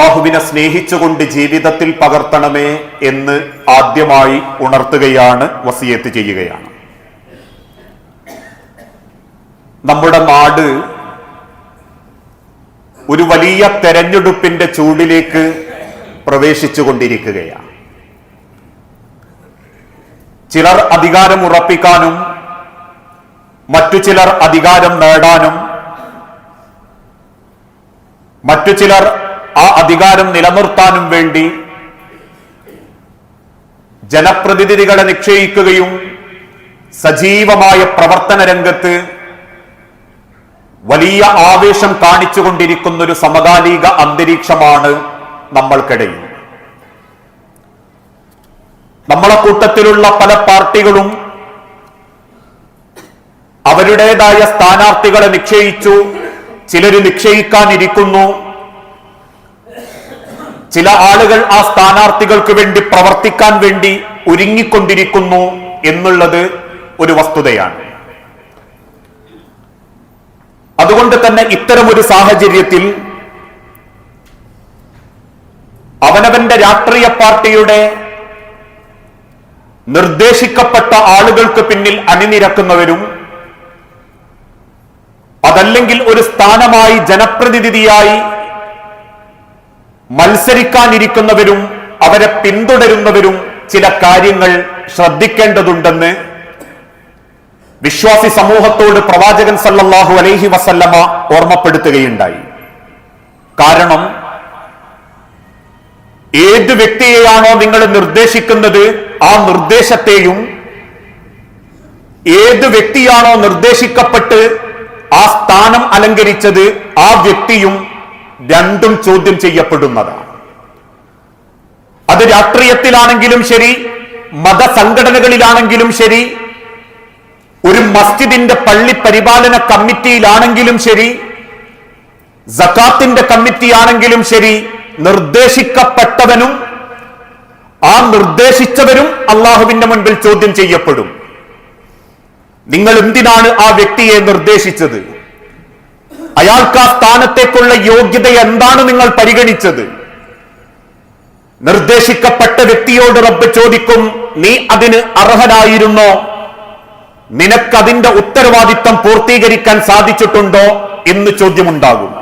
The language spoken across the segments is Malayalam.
അള്ളാഹുവിനെ സ്നേഹിച്ചുകൊണ്ട് ജീവിതത്തിൽ പകർത്തണമേ എന്ന് ആദ്യമായി ഉണർത്തുകയാണ് വസിയത്ത് ചെയ്യുകയാണ്. നമ്മുടെ നാട് ഒരു വലിയ തെരഞ്ഞെടുപ്പിന്റെ ചൂടിലേക്ക് പ്രവേശിച്ചു കൊണ്ടിരിക്കുകയാണ് ചിലർ അധികാരം ഉറപ്പിക്കാനും മറ്റു ചിലർ അധികാരം നേടാനും മറ്റു ചിലർ ആ അധികാരം നിലനിർത്താനും വേണ്ടി ജനപ്രതിനിധികളെ നിക്ഷയിക്കുകയും സജീവമായ പ്രവർത്തന രംഗത്ത് വലിയ ആവേശം കാണിച്ചുകൊണ്ടിരിക്കുന്ന ഒരു സമകാലിക അന്തരീക്ഷമാണ് നമ്മൾക്കിടയിൽ. നമ്മളെ കൂട്ടത്തിലുള്ള പല പാർട്ടികളും അവരുടേതായ സ്ഥാനാർത്ഥികളെ നിശ്ചയിച്ചു ചിലര് നിശ്ചയിക്കാനിരിക്കുന്നു. ചില ആളുകൾ ആ സ്ഥാനാർത്ഥികൾക്ക് വേണ്ടി പ്രവർത്തിക്കാൻ വേണ്ടി ഒരുങ്ങിക്കൊണ്ടിരിക്കുന്നു എന്നുള്ളത് ഒരു വസ്തുതയാണ്. അതുകൊണ്ട് തന്നെ ഇത്തരമൊരു സാഹചര്യത്തിൽ അവനവന്റെ രാഷ്ട്രീയ പാർട്ടിയുടെ നിർദ്ദേശിക്കപ്പെട്ട ആളുകൾക്ക് പിന്നിൽ അണിനിരക്കുന്നവരും അതല്ലെങ്കിൽ ഒരു സ്ഥാനമായി ജനപ്രതിനിധിയായി മത്സരിക്കാനിരിക്കുന്നവരും അവരെ പിന്തുടരുന്നവരും ചില കാര്യങ്ങൾ ശ്രദ്ധിക്കേണ്ടതുണ്ടെന്ന് വിശ്വാസി സമൂഹത്തോട് പ്രവാചകൻ സല്ലല്ലാഹു അലൈഹി വസല്ലമ ഓർമ്മപ്പെടുത്തുകയുണ്ടായി. കാരണം ഏത് വ്യക്തിയെയാണോ നിങ്ങൾ നിർദ്ദേശിക്കുന്നത് ആ നിർദ്ദേശത്തെയും ഏത് വ്യക്തിയാണോ നിർദ്ദേശിക്കപ്പെട്ട് ആ സ്ഥാനം അലങ്കരിച്ചത് ആ വ്യക്തിയും രണ്ടും ചോദ്യം ചെയ്യപ്പെടുന്നതാണ്. അത് രാഷ്ട്രീയത്തിലാണെങ്കിലും ശരി മതസംഘടനകളിലാണെങ്കിലും ശരി ഒരു മസ്ജിദിന്റെ പള്ളി പരിപാലന കമ്മിറ്റിയിലാണെങ്കിലും ശരി സക്കാത്തിന്റെ കമ്മിറ്റിയാണെങ്കിലും ശരി നിർദ്ദേശിക്കപ്പെട്ടവനും ആ നിർദ്ദേശിച്ചവരും അള്ളാഹുവിന്റെ മുൻപിൽ ചോദ്യം ചെയ്യപ്പെടും. നിങ്ങൾ എന്തിനാണ് ആ വ്യക്തിയെ നിർദ്ദേശിച്ചത്? അയാൾക്ക് ആ സ്ഥാനത്തേക്കുള്ള യോഗ്യത എന്താണ് നിങ്ങൾ പരിഗണിച്ചത്? നിർദ്ദേശിക്കപ്പെട്ട വ്യക്തിയോട് റബ്ബ് ചോദിക്കും നീ അതിന് അർഹനായിരുന്നോ? നിനക്കതിന്റെ ഉത്തരവാദിത്തം പൂർത്തീകരിക്കാൻ സാധിച്ചിട്ടുണ്ടോ? എന്ന് ചോദ്യമുണ്ടാകും.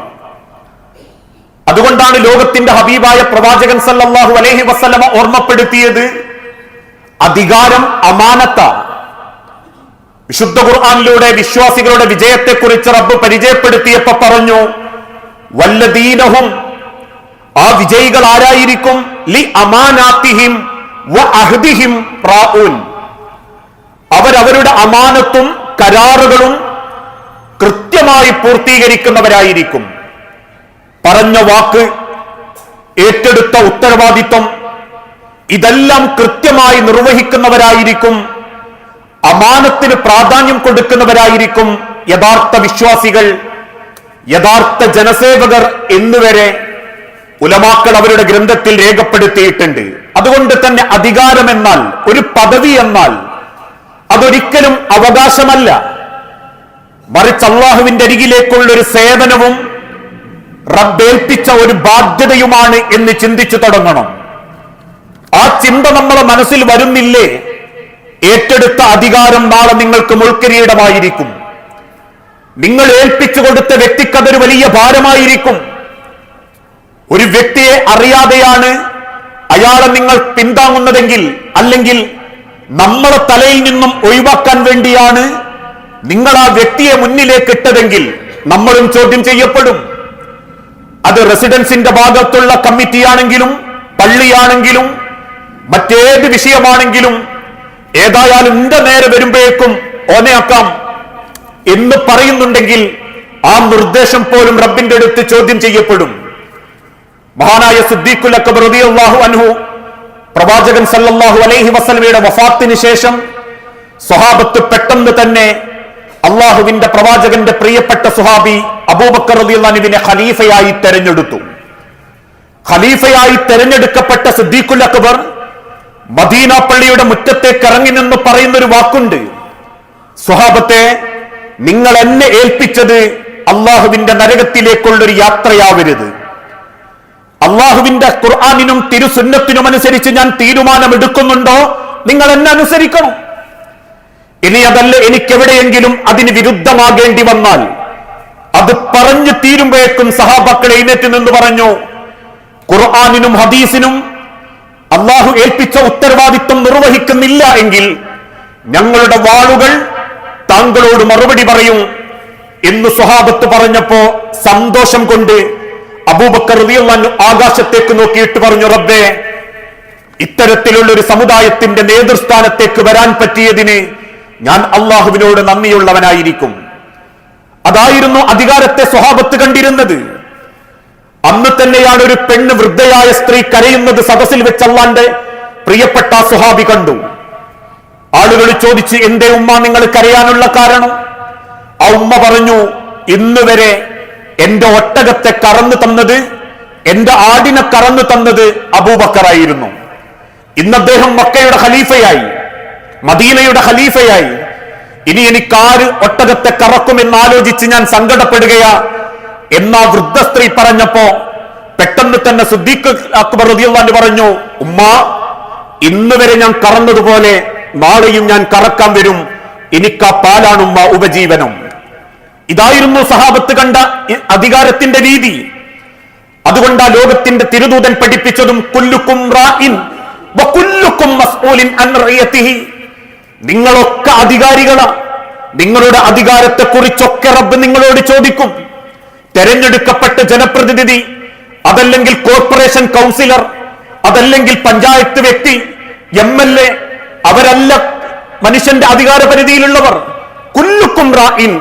അതുകൊണ്ടാണ് ലോകത്തിന്റെ ഹബീബായ പ്രവാചകൻ സല്ലാഹു അലൈഹി വസ്ലമ ഓർമ്മപ്പെടുത്തിയത് അധികാരം അമാനത്താണ് വിശുദ്ധ ഖുർആാനിലൂടെ വിശ്വാസികളുടെ വിജയത്തെക്കുറിച്ച് റബ്ബ് പരിചയപ്പെടുത്തിയപ്പോ പറഞ്ഞു വല്ലദീനഹും ആ വിജയികൾ ആരായിരിക്കും? ലി അമാനാത്തിഹിം വ അഹ്ദിഹിം റാഊൻ. അവരവരുടെ അമാനത്തും കരാറുകളും കൃത്യമായി പൂർത്തീകരിക്കുന്നവരായിരിക്കും. പറഞ്ഞ വാക്ക് ഏറ്റെടുത്ത ഉത്തരവാദിത്വം ഇതെല്ലാം കൃത്യമായി നിർവഹിക്കുന്നവരായിരിക്കും അമാനത്തിന് പ്രാധാന്യം കൊടുക്കുന്നവരായിരിക്കും യഥാർത്ഥ വിശ്വാസികൾ യഥാർത്ഥ ജനസേവകർ എന്നുവരെ ഉലമാക്കൾ അവരുടെ ഗ്രന്ഥത്തിൽ രേഖപ്പെടുത്തിയിട്ടുണ്ട്. അതുകൊണ്ട് തന്നെ അധികാരം എന്നാൽ ഒരു പദവി എന്നാൽ അതൊരിക്കലും അവകാശമല്ല. മറിച്ച് അള്ളാഹുവിന്റെ അരികിലേക്കുള്ള ഒരു സേവനവും റബ്ബേൽപ്പിച്ച ഒരു ബാധ്യതയുമാണ് എന്ന് ചിന്തിച്ചു തുടങ്ങണം. ആ ചിന്ത നമ്മളെ മനസ്സിൽ വരുന്നില്ലേ? ഏറ്റെടുത്ത അധികാരം നാളെ നിങ്ങൾക്ക് മുൾക്കിരീടമായിരിക്കും. നിങ്ങൾ ഏൽപ്പിച്ചു കൊടുത്ത വ്യക്തിക്കതൊരു വലിയ ഭാരമായിരിക്കും. ഒരു വ്യക്തിയെ അറിയാതെയാണ് അയാളെ നിങ്ങൾ പിന്താങ്ങുന്നതെങ്കിൽ അല്ലെങ്കിൽ നമ്മളെ തലയിൽ നിന്നും ഒഴിവാക്കാൻ വേണ്ടിയാണ് നിങ്ങൾ ആ വ്യക്തിയെ മുന്നിലേക്ക് ഇട്ടതെങ്കിൽ നമ്മളും ചോദ്യം ചെയ്യപ്പെടും. അത് റെസിഡൻസിന്റെ ഭാഗത്തുള്ള കമ്മിറ്റിയാണെങ്കിലും പള്ളിയാണെങ്കിലും മറ്റേത് വിഷയമാണെങ്കിലും ഏതായാലും എന്റെ നേരെ വരുമ്പോഴേക്കും ഓനെയാക്കാം എന്ന് പറയുന്നുണ്ടെങ്കിൽ ആ നിർദ്ദേശം പോലും റബ്ബിന്റെ അടുത്ത് ചോദ്യം ചെയ്യപ്പെടും. മഹാനായ സിദ്ദീഖുൽ അക്ബർ റളിയല്ലാഹു അൻഹു പ്രവാചകൻ സല്ലല്ലാഹു അലൈഹി വസല്ലമയുടെ വഫാത്തിന് ശേഷം സ്വഹാബത്ത് പെട്ടെന്ന് തന്നെ അള്ളാഹുവിന്റെ പ്രവാചകന്റെ പ്രിയപ്പെട്ട സുഹാബി അബൂബക്കർ റളിയല്ലാഹുവിനെ ഖലീഫയായി തെരഞ്ഞെടുത്തു. ഖലീഫയായി തെരഞ്ഞെടുക്കപ്പെട്ട സിദ്ദീഖുൽ അക്ബർ മദീന പള്ളിയുടെ മുറ്റത്തേക്ക് ഇറങ്ങി നിന്ന് പറയുന്ന ഒരു വാക്കുണ്ട്. സ്വഹാബത്തെ നിങ്ങൾ എന്നെ ഏൽപ്പിച്ചത് അള്ളാഹുവിന്റെ നരകത്തിലേക്കുള്ളൊരു യാത്രയാവരുത്. അള്ളാഹുവിന്റെ ഖുർആാനിനും തിരുസുന്നത്തിനും അനുസരിച്ച് ഞാൻ തീരുമാനമെടുക്കുന്നുണ്ടോ? നിങ്ങൾ എന്നെ അനുസരിക്കണം. ഇനി അതല്ല എനിക്കെവിടെയെങ്കിലും അതിന് വിരുദ്ധമാകേണ്ടി വന്നാൽ അത് പറഞ്ഞു തീരുമ്പോഴേക്കും സഹാബക്കൾ എഴുന്നേറ്റ് നിന്ന് പറഞ്ഞു ഖുർആാനിനും ഹദീസിനും അള്ളാഹു ഏൽപ്പിച്ച ഉത്തരവാദിത്വം നിർവഹിക്കുന്നില്ല എങ്കിൽ ഞങ്ങളുടെ വാളുകൾ താങ്കളോട് മറുപടി പറയും എന്ന് സ്വഹാബത്ത് പറഞ്ഞപ്പോ സന്തോഷം കൊണ്ട് അബൂബക്കർ ആകാശത്തേക്ക് നോക്കിയിട്ട് പറഞ്ഞു റബ്ബേ ഇത്തരത്തിലുള്ള ഒരു സമുദായത്തിന്റെ നേതൃസ്ഥാനത്തേക്ക് വരാൻ പറ്റിയതിന് ഞാൻ അള്ളാഹുവിനോട് നന്ദിയുള്ളവനായിരിക്കും. അതായിരുന്നു അധികാരത്തെ സ്വഹാബത്ത് കണ്ടിരുന്നത്. അന്ന് തന്നെയാണ് ഒരു പെണ്ണ് വൃദ്ധയായ സ്ത്രീ കരയുന്നത് സദസ്സിൽ വെച്ച് പ്രിയപ്പെട്ട സുഹാബി കണ്ടു. ആളുകൾ ചോദിച്ച് എന്റെ ഉമ്മ നിങ്ങൾ കരയാനുള്ള കാരണം? ആ ഉമ്മ പറഞ്ഞു ഇന്ന് വരെ എന്റെ ഒട്ടകത്തെ കറന്നു തന്നത് എന്റെ ആടിനെ കറന്നു തന്നത് അബൂബക്കറായിരുന്നു. ഇന്ന് അദ്ദേഹം മക്കയുടെ ഖലീഫയായി മദീനയുടെ ഖലീഫയായി. ഇനി എനിക്ക് ആര് ഒട്ടകത്തെ കറക്കുമെന്ന് ആലോചിച്ച് ഞാൻ സങ്കടപ്പെടുകയാ എന്നാ വൃദ്ധ സ്ത്രീ പറഞ്ഞപ്പോ പെട്ടെന്ന് തന്നെ സുദ്ദീഖ് അക്ബർ റളിയല്ലാഹു പറഞ്ഞു ഉമ്മ ഇന്ന് വരെ ഞാൻ കറന്നതുപോലെ നാളെയും ഞാൻ കറക്കാൻ വരും. എനിക്ക് ആ പാലാണ് ഉമ്മ ഉപജീവനം. ഇതായിരുന്നു സഹാബത്ത് കണ്ട അധികാരത്തിന്റെ രീതി. അതുകൊണ്ട് ആ ലോകത്തിന്റെ തിരുദൂതൻ പഠിപ്പിച്ചതും കുല്ലുക്കും റായിൻ അൻ നിങ്ങളൊക്കെ അധികാരികളാ. നിങ്ങളുടെ അധികാരത്തെ കുറിച്ചൊക്കെ റബ്ബ് നിങ്ങളോട് ചോദിക്കും. തെരഞ്ഞെടുക്കപ്പെട്ട ജനപ്രതിനിധി അതല്ലെങ്കിൽ കോർപ്പറേഷൻ കൗൺസിലർ അതല്ലെങ്കിൽ പഞ്ചായത്ത് വ്യക്തി എം എൽ എ അവരല്ല മനുഷ്യന്റെ അധികാര പരിധിയിലുള്ളവർ കുല്ലുക്കും റായിൻ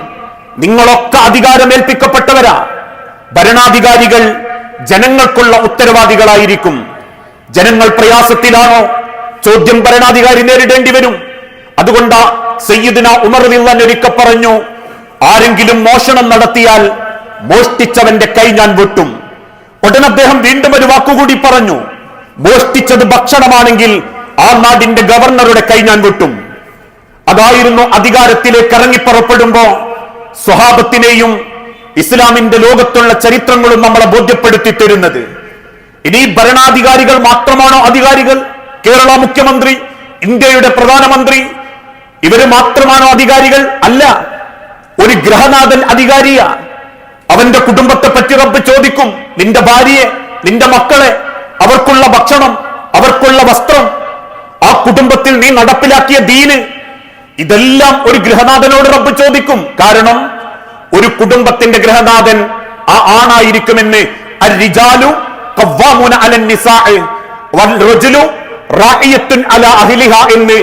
നിങ്ങളൊക്കെ അധികാരമേൽപ്പിക്കപ്പെട്ടവരാ. ഭരണാധികാരികൾ ജനങ്ങൾക്കുള്ള ഉത്തരവാദികളായിരിക്കും. ജനങ്ങൾ പ്രയാസത്തിലാണോ? ചോദ്യം ഭരണാധികാരി നേരിടേണ്ടി വരും. അതുകൊണ്ടാ സയ്യിദിന ഉമർ വില്ലൻ ഒരിക്ക പറഞ്ഞു ആരെങ്കിലും മോഷണം നടത്തിയാൽ മോഷ്ടിച്ചവന്റെ കൈ ഞാൻ വെട്ടും. ഉടൻ അദ്ദേഹം വീണ്ടും ഒരു വാക്കുകൂടി പറഞ്ഞു മോഷ്ടിച്ചത് ഭക്ഷണമാണെങ്കിൽ ആ നാടിന്റെ ഗവർണറുടെ കൈ ഞാൻ വെട്ടും. അതായിരുന്നു അധികാരത്തിലേക്ക് ഇറങ്ങിപ്പുറപ്പെടുമ്പോ സ്വഹാബത്തിനെയും ഇസ്ലാമിന്റെ ലോകത്തുള്ള ചരിത്രങ്ങളും നമ്മളെ ബോധ്യപ്പെടുത്തി തരുന്നത്. ഇനി ഭരണാധികാരികൾ മാത്രമാണോ അധികാരികൾ? കേരള മുഖ്യമന്ത്രി ഇന്ത്യയുടെ പ്രധാനമന്ത്രി ഇവർ മാത്രമാണോ അധികാരികൾ? അല്ല ഒരു ഗ്രഹനാഥൻ അധികാരിയ. അവന്റെ കുടുംബത്തെ പറ്റി റബ്ബ് ചോദിക്കും നിന്റെ ഭാര്യയെ നിന്റെ മക്കളെ അവർക്കുള്ള ഭക്ഷണം അവർക്കുള്ള വസ്ത്രം ആ കുടുംബത്തിൽ നീ നടപ്പിലാക്കിയ ദീന്. ഇതെല്ലാം ഒരു ഗൃഹനാഥനോട് റബ്ബ് ചോദിക്കും. കാരണം ഒരു കുടുംബത്തിന്റെ ഗൃഹനാഥൻ ആ ആണായിരിക്കുമെന്ന് എന്ന്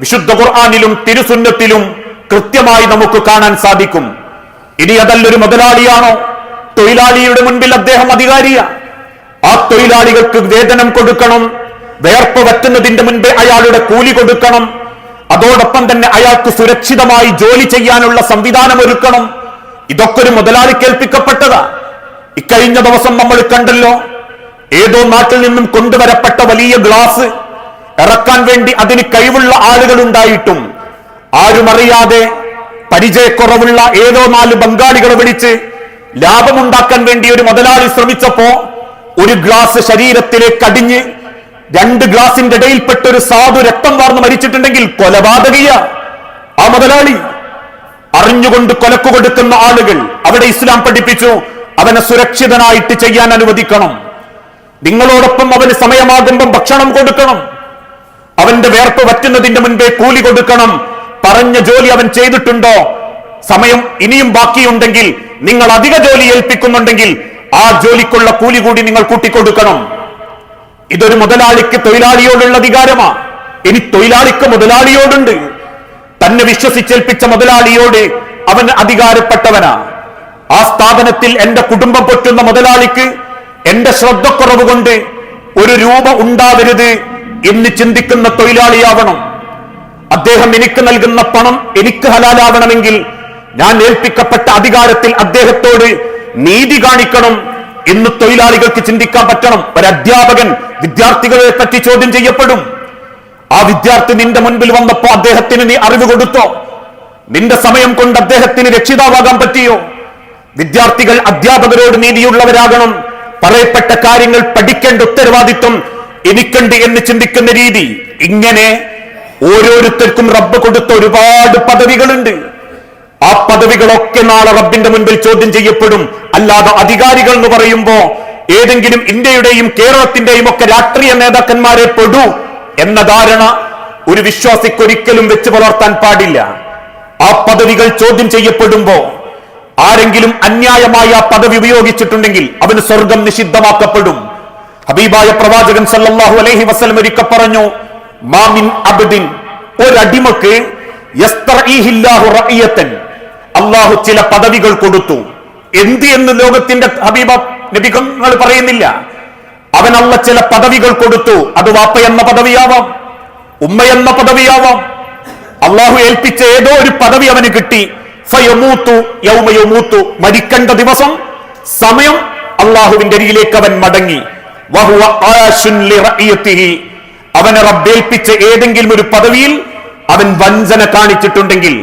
വിശുദ്ധ ഖുർആനിലും തിരുസുന്നത്തിലും കൃത്യമായി നമുക്ക് കാണാൻ സാധിക്കും. ഇനി അതല്ലൊരു മുതലാളിയാണോ? തൊഴിലാളിയുടെ മുൻപിൽ അദ്ദേഹം അധികാരിയ. ആ തൊഴിലാളികൾക്ക് വേതനം കൊടുക്കണം വേർപ്പ് വറ്റുന്നതിന്റെ മുൻപേ അയാളുടെ കൂലി കൊടുക്കണം അതോടൊപ്പം തന്നെ അയാൾക്ക് സുരക്ഷിതമായി ജോലി ചെയ്യാനുള്ള സംവിധാനം ഒരുക്കണം. ഇതൊക്കെ ഒരു മുതലാളി കേൾപ്പിക്കപ്പെട്ടതാ. ഇക്കഴിഞ്ഞ ദിവസം നമ്മൾ കണ്ടല്ലോ ഏതോ നാട്ടിൽ നിന്നും കൊണ്ടുവരപ്പെട്ട വലിയ ഗ്ലാസ് ഇറക്കാൻ വേണ്ടി അതിന് കഴിവുള്ള ആളുകൾ ഉണ്ടായിട്ടും. ആരുമറിയാതെ പരിചയക്കുറവുള്ള ഏതോ നാല് ബംഗാളികളെ വിളിച്ച് ലാഭമുണ്ടാക്കാൻ വേണ്ടി ഒരു മുതലാളി ശ്രമിച്ചപ്പോ ഒരു ഗ്ലാസ് ശരീരത്തിലേക്ക് അടിഞ്ഞ് രണ്ട് ഗ്ലാസിന്റെ ഇടയിൽപ്പെട്ട ഒരു സാധു രക്തം വാർന്ന് മരിച്ചിട്ടുണ്ടെങ്കിൽ കൊലപാതകയ. ആ മുതലാളി അറിഞ്ഞുകൊണ്ട് കൊലക്കു കൊടുക്കുന്ന ആളുകൾ അവിടെ ഇസ്ലാം പഠിപ്പിച്ചു. അവനെ സുരക്ഷിതനായിട്ട് ചെയ്യാൻ അനുവദിക്കണം. നിങ്ങളോടൊപ്പം അവന് സമയമാകുമ്പം ഭക്ഷണം കൊടുക്കണം. അവന്റെ വേർപ്പ് വറ്റുന്നതിന്റെ മുൻപേ കൂലി കൊടുക്കണം. പറഞ്ഞ ജോലി അവൻ ചെയ്തിട്ടുണ്ടോ? സമയം ഇനിയും ബാക്കിയുണ്ടെങ്കിൽ നിങ്ങൾ അധിക ജോലി ഏൽപ്പിക്കുന്നുണ്ടെങ്കിൽ ആ ജോലിക്കുള്ള കൂലി കൂടി നിങ്ങൾ കൂട്ടിക്കൊടുക്കണം. ഇതൊരു മുതലാളിക്ക് തൊഴിലാളിയോടുള്ള അധികാരമാ. ഇനി തൊഴിലാളിക്ക് മുതലാളിയോടുണ്ട്. തന്നെ വിശ്വസിച്ചേൽപ്പിച്ച മുതലാളിയോട് അവൻ അധികാരപ്പെട്ടവനാ. ആ സ്ഥാപനത്തിൽ എന്റെ കുടുംബം പൊറ്റുന്ന മുതലാളിക്ക് എന്റെ ശ്രദ്ധക്കുറവ് കൊണ്ട് ഒരു രൂപ ഉണ്ടാവരുത് എന്ന് ചിന്തിക്കുന്ന തൊഴിലാളിയാവണം. അദ്ദേഹം എനിക്ക് നൽകുന്ന പണം എനിക്ക് ഹലാലാവണമെങ്കിൽ ഞാൻ ഏൽപ്പിക്കപ്പെട്ട അധികാരത്തിൽ അദ്ദേഹത്തോട് നീതി കാണിക്കണം എന്ന് തൊഴിലാളികൾക്ക് ചിന്തിക്കാൻ പറ്റണം. ഒരു അധ്യാപകൻ വിദ്യാർത്ഥികളെ പറ്റി ചോദ്യം ചെയ്യപ്പെടും. ആ വിദ്യാർത്ഥി നിന്റെ മുൻപിൽ വന്നപ്പോ അദ്ദേഹത്തിന് നീ അറിവ് കൊടുത്തോ? നിന്റെ സമയം കൊണ്ട് അദ്ദേഹത്തിന് രക്ഷിതാവാകാൻ പറ്റിയോ? വിദ്യാർത്ഥികൾ അധ്യാപകരോട് നീതിയുള്ളവരാകണം. പറയപ്പെട്ട കാര്യങ്ങൾ പഠിക്കേണ്ട ഉത്തരവാദിത്വം എനിക്കുണ്ട് എന്ന് ചിന്തിക്കുന്ന രീതി ഇങ്ങനെ ഓരോരുത്തർക്കും റബ്ബ് കൊടുത്ത ഒരുപാട് പദവികളുണ്ട്. ആ പദവികളൊക്കെ നാളെ റബ്ബിന്റെ മുൻപിൽ ചോദ്യം ചെയ്യപ്പെടും. അല്ലാതെ അധികാരികൾ എന്ന് പറയുമ്പോ ഏതെങ്കിലും ഇന്ത്യയുടെയും കേരളത്തിന്റെയും ഒക്കെ രാഷ്ട്രീയ നേതാക്കന്മാരെ പെടൂ എന്ന ധാരണ ഒരു വിശ്വാസിക്കൊരിക്കലും വെച്ച് പുലർത്താൻ പാടില്ല. ആ പദവികൾ ചോദ്യം ചെയ്യപ്പെടുമ്പോ ആരെങ്കിലും അന്യായമായ ആ പദവി ഉപയോഗിച്ചിട്ടുണ്ടെങ്കിൽ അവന് സ്വർഗം നിഷിദ്ധമാക്കപ്പെടും. ഹബീബായ പ്രവാചകൻ സല്ലാഹു അലഹി വസല്ലം ഒരിക്കൽ പറഞ്ഞു മാമിൻ അബ്ദിൻ. ഒരടിമക്ക് അള്ളാഹു ചില പദവികൾ കൊടുത്തു. എന്ത് എന്ന് ലോകത്തിന്റെ ഹബീബ നബികൾ പറയുന്നില്ല. അവനുള്ള ചില പദവികൾ കൊടുത്തു. അത് വാപ്പ എന്ന പദവിയാവാം. ഉമ്മ എന്ന പദവിയാവാം. അള്ളാഹു ഏൽപ്പിച്ച ഏതോ ഒരു പദവി അവന് കിട്ടി. മരിക്കേണ്ട ദിവസം സമയം അള്ളാഹുവിന്റെ അരികിലേക്ക് അവൻ മടങ്ങി. അവനെ റബ്ബേൽപ്പിച്ച ഏതെങ്കിലും ഒരു പദവിയിൽ അവൻ വഞ്ചന കാണിച്ചിട്ടുണ്ടെങ്കിൽ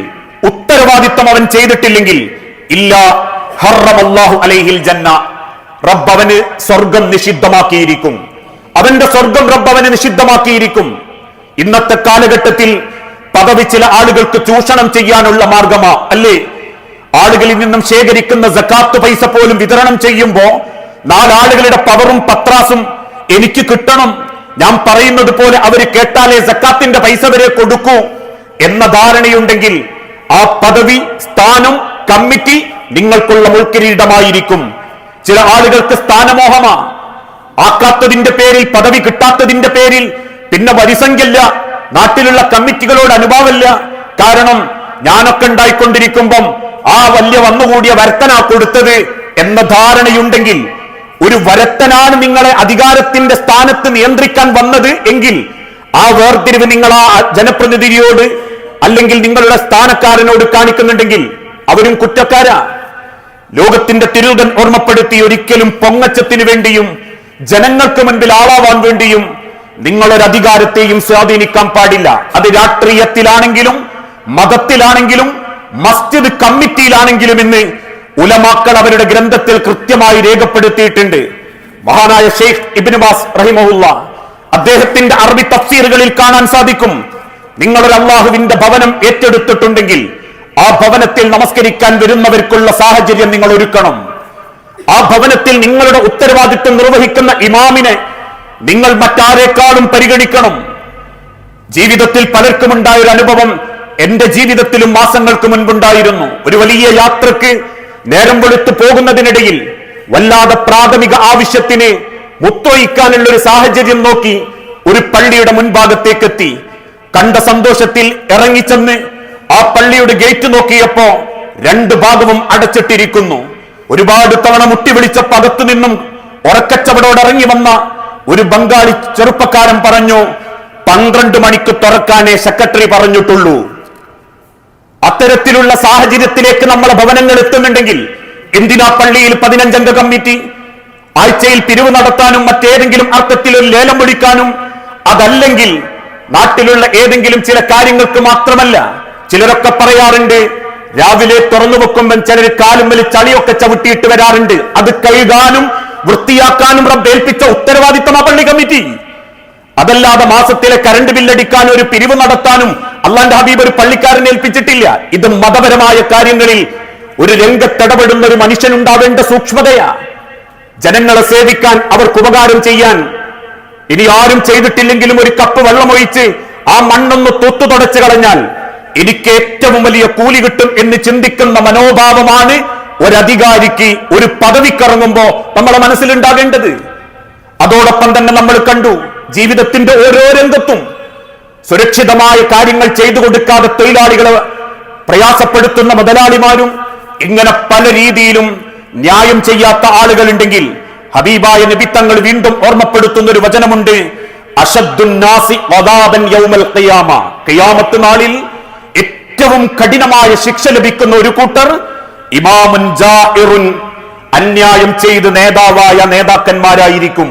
ഉത്തരവാദിത്വം അവൻ ചെയ്തിട്ടില്ലെങ്കിൽ ഇല്ല ഹർറമല്ലാഹു അലൈഹിൽ ജന്ന റബ്ബ് അവന് സ്വർഗം നിഷിദ്ധമാക്കിയിരിക്കും. അവന്റെ സ്വർഗം റബ്ബ് അവന് നിഷിദ്ധമാക്കിയിരിക്കും. ഇന്നത്തെ കാലഘട്ടത്തിൽ പദവി ചില ആളുകൾക്ക് ചൂഷണം ചെയ്യാനുള്ള മാർഗമാ അല്ലേ? ആളുകളിൽ നിന്നും ശേഖരിക്കുന്ന ജക്കാത്ത് പൈസ പോലും വിതരണം ചെയ്യുമ്പോ നാലാളുകളുടെ പവറും പത്രാസും എനിക്ക് കിട്ടണം ഞാൻ പറയുന്നത് പോലെ അവർ കേട്ടാലേ സക്കാത്തിന്റെ പൈസ വരെ കൊടുക്കൂ എന്ന ധാരണയുണ്ടെങ്കിൽ ആ പദവി സ്ഥാനം കമ്മിറ്റി നിങ്ങൾക്കുള്ള മുൾക്കിരീടമായിരിക്കും. ചില ആളുകൾക്ക് സ്ഥാനമോഹമാ. ആക്കാത്തതിന്റെ പേരിൽ പദവി കിട്ടാത്തതിന്റെ പേരിൽ പിന്നെ വരിസംഖ്യല്ല നാട്ടിലുള്ള കമ്മിറ്റികളോട് അനുഭാവമില്ല കാരണം ഞാനൊക്കെ ഉണ്ടായിക്കൊണ്ടിരിക്കുമ്പം ആ വലിയ വന്നുകൂടിയ വരത്തനാ കൊടുത്തത് എന്ന ധാരണയുണ്ടെങ്കിൽ ഒരു വരത്തനാണ് നിങ്ങളെ അധികാരത്തിന്റെ സ്ഥാനത്ത് നിയന്ത്രിക്കാൻ വന്നത് എങ്കിൽ ആ വേർതിരിവ് നിങ്ങൾ ആ ജനപ്രതിനിധിയോട് അല്ലെങ്കിൽ നിങ്ങളുടെ സ്ഥാനക്കാരനോട് കാണിക്കുന്നുണ്ടെങ്കിൽ അവരും കുറ്റക്കാരാ. ലോകത്തിന്റെ തിരുതൻ ഓർമ്മപ്പെടുത്തി ഒരിക്കലും പൊങ്ങച്ചത്തിന് വേണ്ടിയും ജനങ്ങൾക്ക് മുൻപിൽ ആളാവാൻ വേണ്ടിയും നിങ്ങളൊരു അധികാരത്തെയും സ്വാധീനിക്കാൻ പാടില്ല. അത് രാഷ്ട്രീയത്തിലാണെങ്കിലും മതത്തിലാണെങ്കിലും മസ്ജിദ് കമ്മിറ്റിയിലാണെങ്കിലും ഇന്ന് ഉലമാക്കൾ അവരുടെ ഗ്രന്ഥത്തിൽ കൃത്യമായി രേഖപ്പെടുത്തിയിട്ടുണ്ട്. മഹാനായ ഷെയ്ഖ് ഇബിനുബാസ് റഹിമഹുല്ല അദ്ദേഹത്തിന്റെ അറബി തഫ്സീറുകളിൽ കാണാൻ സാധിക്കും. നിങ്ങളൊരു അള്ളാഹുവിന്റെ ഭവനം ഏറ്റെടുത്തിട്ടുണ്ടെങ്കിൽ ആ ഭവനത്തിൽ നമസ്കരിക്കാൻ വരുന്നവർക്കുള്ള സാഹചര്യം നിങ്ങൾ ഒരുക്കണം. ആ ഭവനത്തിൽ നിങ്ങളുടെ ഉത്തരവാദിത്വം നിർവഹിക്കുന്ന ഇമാമിനെ നിങ്ങൾ മറ്റാരെക്കാളും പരിഗണിക്കണം. ജീവിതത്തിൽ പലർക്കും ഉണ്ടായ ഒരു അനുഭവം എന്റെ ജീവിതത്തിലും മാസങ്ങൾക്ക് മുൻപുണ്ടായിരുന്നു. ഒരു വലിയ യാത്രയ്ക്ക് നേരം വെളുത്തു പോകുന്നതിനിടയിൽ വല്ലാതെ പ്രാഥമിക ആവശ്യത്തിന് മുത്തൊഴിക്കാനുള്ള ഒരു സാഹചര്യം നോക്കി ഒരു പള്ളിയുടെ മുൻഭാഗത്തേക്കെത്തി. കണ്ട സന്തോഷത്തിൽ ഇറങ്ങിച്ചെന്ന് ആ പള്ളിയുടെ ഗേറ്റ് നോക്കിയപ്പോ രണ്ട് ഭാഗവും അടച്ചിട്ടിരിക്കുന്നു. ഒരുപാട് തവണ മുട്ടി വിളിച്ച പകത്തു നിന്നും ഉറക്കച്ചവടോട് ഇറങ്ങി വന്ന ഒരു ബംഗാളി ചെറുപ്പക്കാരൻ പറഞ്ഞു പന്ത്രണ്ട് മണിക്ക് തുറക്കാനേ സെക്രട്ടറി പറഞ്ഞിട്ടുള്ളൂ. അത്തരത്തിലുള്ള സാഹചര്യത്തിലേക്ക് നമ്മളെ ഭവനങ്ങൾ എത്തുന്നുണ്ടെങ്കിൽ എന്തിനാ പള്ളിയിൽ പതിനഞ്ചംഗ കമ്മിറ്റി? ആഴ്ചയിൽ പിരിവ് നടത്താനും മറ്റേതെങ്കിലും അർത്ഥത്തിൽ ഒരു ലേലം വിളിക്കാനും അതല്ലെങ്കിൽ നാട്ടിലുള്ള ഏതെങ്കിലും ചില കാര്യങ്ങൾക്ക് മാത്രമല്ല ചിലരൊക്കെ പറയാറുണ്ട് രാവിലെ തുറന്നു വെക്കുമ്പോൾ ചിലർ കാലും വലി ചളിയൊക്കെ ചവിട്ടിയിട്ട് വരാറുണ്ട്. അത് കഴുകാനും വൃത്തിയാക്കാനും റബ്ബേൽപ്പിച്ച ഉത്തരവാദിത്തം ആ പള്ളി കമ്മിറ്റി. അതല്ലാതെ മാസത്തിലെ കറണ്ട് ബില്ലടിക്കാൻ ഒരു പിരിവ് നടത്താനും അള്ളാന്റെ ഹബീബ് ഒരു പള്ളിക്കാരനെ ഏൽപ്പിച്ചിട്ടില്ല. ഇത് മതപരമായ കാര്യങ്ങളിൽ ഒരു രംഗത്തിടപെടുന്ന ഒരു മനുഷ്യനുണ്ടാവേണ്ട സൂക്ഷ്മതയാ. ജനങ്ങളെ സേവിക്കാൻ അവർക്ക് ഉപകാരം ചെയ്യാൻ ഇനി ആരും ചെയ്തിട്ടില്ലെങ്കിലും ഒരു കപ്പ് വെള്ളമൊഴിച്ച് ആ മണ്ണൊന്ന് തൊത്തു തുടച്ചു കളഞ്ഞാൽ എനിക്ക് ഏറ്റവും വലിയ കൂലി കിട്ടും എന്ന് ചിന്തിക്കുന്ന മനോഭാവമാണ് ഒരധികാരിക്ക് ഒരു പദവിക്കിറങ്ങുമ്പോ നമ്മളെ മനസ്സിലുണ്ടാകേണ്ടത്. അതോടൊപ്പം തന്നെ നമ്മൾ കണ്ടു ജീവിതത്തിന്റെ ഓരോ രംഗത്തും സുരക്ഷിതമായ കാര്യങ്ങൾ ചെയ്തു കൊടുക്കാതെ തൊഴിലാളികളെ പ്രയാസപ്പെടുത്തുന്ന മുതലാളിമാരും ഇങ്ങനെ പല രീതിയിലും ന്യായം ചെയ്യാത്ത ആളുകളുണ്ടെങ്കിൽ ഹബീബായ നിബിത്തങ്ങൾ വീണ്ടും ഓർമ്മപ്പെടുത്തുന്ന ഒരു വചനമുണ്ട് ഖിയാമത്ത് നാളിൽ ഏറ്റവും കഠിനമായ ശിക്ഷ ലഭിക്കുന്ന ഒരു കൂട്ടർ ഇമാമുൻ അന്യായം ചെയ്ത് നേതാവായ നേതാക്കന്മാരായിരിക്കും.